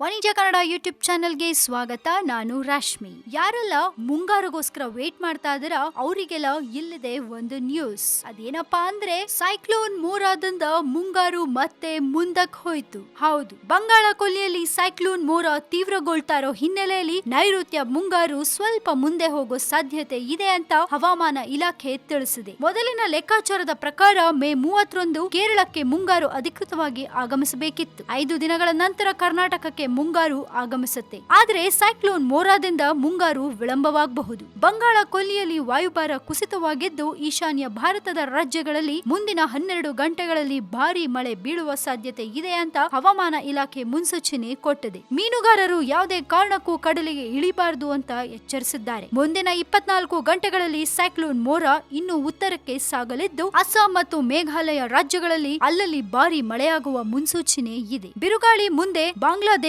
ವಾಣಿಜ್ಯ ಕನ್ನಡ ಯೂಟ್ಯೂಬ್ ಚಾನೆಲ್ಗೆ ಸ್ವಾಗತ. ನಾನು ರಾಶ್ಮಿ. ಯಾರೆಲ್ಲ ಮುಂಗಾರುಗೋಸ್ಕರ ವೇಟ್ ಮಾಡ್ತಾ ಇದಾರ ಅವರಿಗೆಲ್ಲ ಇಲ್ಲಿದೆ ಒಂದು ನ್ಯೂಸ್ ಅದೇನಪ್ಪಾ ಅಂದ್ರೆ ಸೈಕ್ಲೋನ್ ಮೋರಾದಿಂದ ಮುಂಗಾರು ಮತ್ತೆ ಮುಂದಕ್ ಹೋಯ್ತು. ಹೌದು, ಬಂಗಾಳ ಕೊಲ್ಲಿಯಲ್ಲಿ ಸೈಕ್ಲೋನ್ ಮೋರಾ ತೀವ್ರಗೊಳ್ತಾ ಇರೋ ಹಿನ್ನೆಲೆಯಲ್ಲಿ ನೈಋತ್ಯ ಮುಂಗಾರು ಸ್ವಲ್ಪ ಮುಂದೆ ಹೋಗೋ ಸಾಧ್ಯತೆ ಇದೆ ಅಂತ ಹವಾಮಾನ ಇಲಾಖೆ ತಿಳಿಸಿದೆ. ಮೊದಲಿನ ಲೆಕ್ಕಾಚಾರದ ಪ್ರಕಾರ ಮೇ ಮೂವತ್ತರಂದು ಕೇರಳಕ್ಕೆ ಮುಂಗಾರು ಅಧಿಕೃತವಾಗಿ ಆಗಮಿಸಬೇಕಿತ್ತು. ಐದು ದಿನಗಳ ನಂತರ ಕರ್ನಾಟಕಕ್ಕೆ ಮುಂಗಾರು ಆಗಮಿಸುತ್ತೆ. ಆದರೆ ಸೈಕ್ಲೋನ್ ಮೋರಾದಿಂದ ಮುಂಗಾರು ವಿಳಂಬವಾಗಬಹುದು. ಬಂಗಾಳ ಕೊಲ್ಲಿಯಲ್ಲಿ ವಾಯುಭಾರ ಕುಸಿತವಾಗಿದ್ದು, ಈಶಾನ್ಯ ಭಾರತದ ರಾಜ್ಯಗಳಲ್ಲಿ ಮುಂದಿನ ಹನ್ನೆರಡು ಗಂಟೆಗಳಲ್ಲಿ ಭಾರಿ ಮಳೆ ಬೀಳುವ ಸಾಧ್ಯತೆ ಇದೆ ಅಂತ ಹವಾಮಾನ ಇಲಾಖೆ ಮುನ್ಸೂಚನೆ ಕೊಟ್ಟಿದೆ. ಮೀನುಗಾರರು ಯಾವುದೇ ಕಾರಣಕ್ಕೂ ಕಡಲಿಗೆ ಇಳಿಬಾರದು ಅಂತ ಎಚ್ಚರಿಸಿದ್ದಾರೆ. ಮುಂದಿನ ಇಪ್ಪತ್ನಾಲ್ಕು ಗಂಟೆಗಳಲ್ಲಿ ಸೈಕ್ಲೋನ್ ಮೋರಾ ಇನ್ನು ಉತ್ತರಕ್ಕೆ ಸಾಗಲಿದ್ದು, ಅಸ್ಸಾಂ ಮತ್ತು ಮೇಘಾಲಯ ರಾಜ್ಯಗಳಲ್ಲಿ ಅಲ್ಲಲ್ಲಿ ಭಾರಿ ಮಳೆಯಾಗುವ ಮುನ್ಸೂಚನೆ ಇದೆ. ಬಿರುಗಾಳಿ ಮುಂದೆ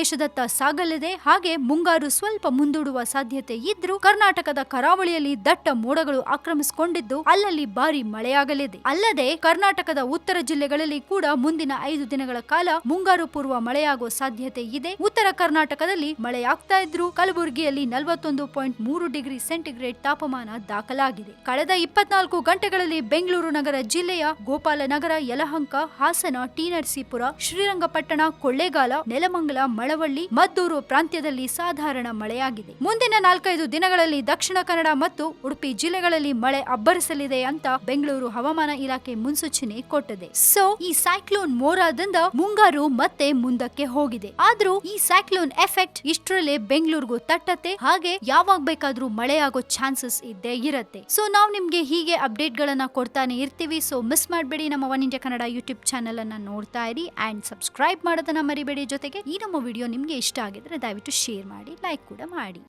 ಬಾಂಗ್ಲಾದೇಶದತ್ತ ಸಾಗಲಿದೆ. ಹಾಗೆ ಮುಂಗಾರು ಸ್ವಲ್ಪ ಮುಂದೂಡುವ ಸಾಧ್ಯತೆ ಇದ್ರೂ ಕರ್ನಾಟಕದ ಕರಾವಳಿಯಲ್ಲಿ ದಟ್ಟ ಮೋಡಗಳು ಆಕ್ರಮಿಸಿಕೊಂಡಿದ್ದು ಅಲ್ಲಲ್ಲಿ ಭಾರಿ ಮಳೆಯಾಗಲಿದೆ. ಅಲ್ಲದೆ ಕರ್ನಾಟಕದ ಉತ್ತರ ಜಿಲ್ಲೆಗಳಲ್ಲಿ ಕೂಡ ಮುಂದಿನ ಐದು ದಿನಗಳ ಕಾಲ ಮುಂಗಾರು ಪೂರ್ವ ಮಳೆಯಾಗುವ ಸಾಧ್ಯತೆ ಇದೆ. ಉತ್ತರ ಕರ್ನಾಟಕದಲ್ಲಿ ಮಳೆಯಾಗ್ತಾ ಇದ್ರು ಕಲಬುರಗಿಯಲ್ಲಿ ನಲವತ್ತೊಂದು ಪಾಯಿಂಟ್ ಮೂರು ಡಿಗ್ರಿ ಸೆಂಟಿಗ್ರೇಡ್ ತಾಪಮಾನ ದಾಖಲಾಗಿದೆ. ಕಳೆದ ಇಪ್ಪತ್ನಾಲ್ಕು ಗಂಟೆಗಳಲ್ಲಿ ಬೆಂಗಳೂರು ನಗರ ಜಿಲ್ಲೆಯ ಗೋಪಾಲನಗರ, ಯಲಹಂಕ, ಹಾಸನ, ಟಿ ನರಸೀಪುರ, ಶ್ರೀರಂಗಪಟ್ಟಣ, ಕೊಳ್ಳೇಗಾಲ, ನೆಲಮಂಗಲ ಮಳವಳ್ಳಿ ಮದ್ದೂರು ಪ್ರಾಂತ್ಯದಲ್ಲಿ ಸಾಧಾರಣ ಮಳೆಯಾಗಿದೆ. ಮುಂದಿನ ನಾಲ್ಕೈದು ದಿನಗಳಲ್ಲಿ ದಕ್ಷಿಣ ಕನ್ನಡ ಮತ್ತು ಉಡುಪಿ ಜಿಲ್ಲೆಗಳಲ್ಲಿ ಮಳೆ ಅಬ್ಬರಿಸಲಿದೆ ಅಂತ ಬೆಂಗಳೂರು ಹವಾಮಾನ ಇಲಾಖೆ ಮುನ್ಸೂಚನೆ ಕೊಟ್ಟಿದೆ. ಸೊ, ಈ ಸೈಕ್ಲೋನ್ ಮೋರಾದಿಂದ ಮುಂಗಾರು ಮತ್ತೆ ಮುಂದಕ್ಕೆ ಹೋಗಿದೆ. ಆದ್ರೂ ಈ ಸೈಕ್ಲೋನ್ ಎಫೆಕ್ಟ್ ಇಷ್ಟರಲ್ಲೇ ಬೆಂಗಳೂರಿಗೂ ತಟ್ಟತ್ತೆ. ಹಾಗೆ ಯಾವಾಗ ಬೇಕಾದ್ರೂ ಮಳೆಯಾಗೋ ಚಾನ್ಸಸ್ ಇದ್ದೇ ಇರುತ್ತೆ. ಸೊ, ನಾವು ನಿಮ್ಗೆ ಹೀಗೆ ಅಪ್ಡೇಟ್ ಗಳನ್ನ ಕೊಡ್ತಾನೆ ಇರ್ತೀವಿ. ಸೊ, ಮಿಸ್ ಮಾಡಬೇಡಿ. ನಮ್ಮ one India Kannada YouTube channel ಅನ್ನ ನೋಡ್ತಾ ಇರಿ. ಅಂಡ್ ಸಬ್ಸ್ಕ್ರೈಬ್ ಮಾಡೋದನ್ನ ಮರಿಬೇಡಿ ಜೊತೆಗೆ ಈ ನಮ್ಮ ವಿಡಿಯೋ ನಿಮಗೆ ಇಷ್ಟ ಆಗಿದ್ರೆ ದಯವಿಟ್ಟು ಶೇರ್ ಮಾಡಿ ಲೈಕ್ ಕೂಡ ಮಾಡಿ.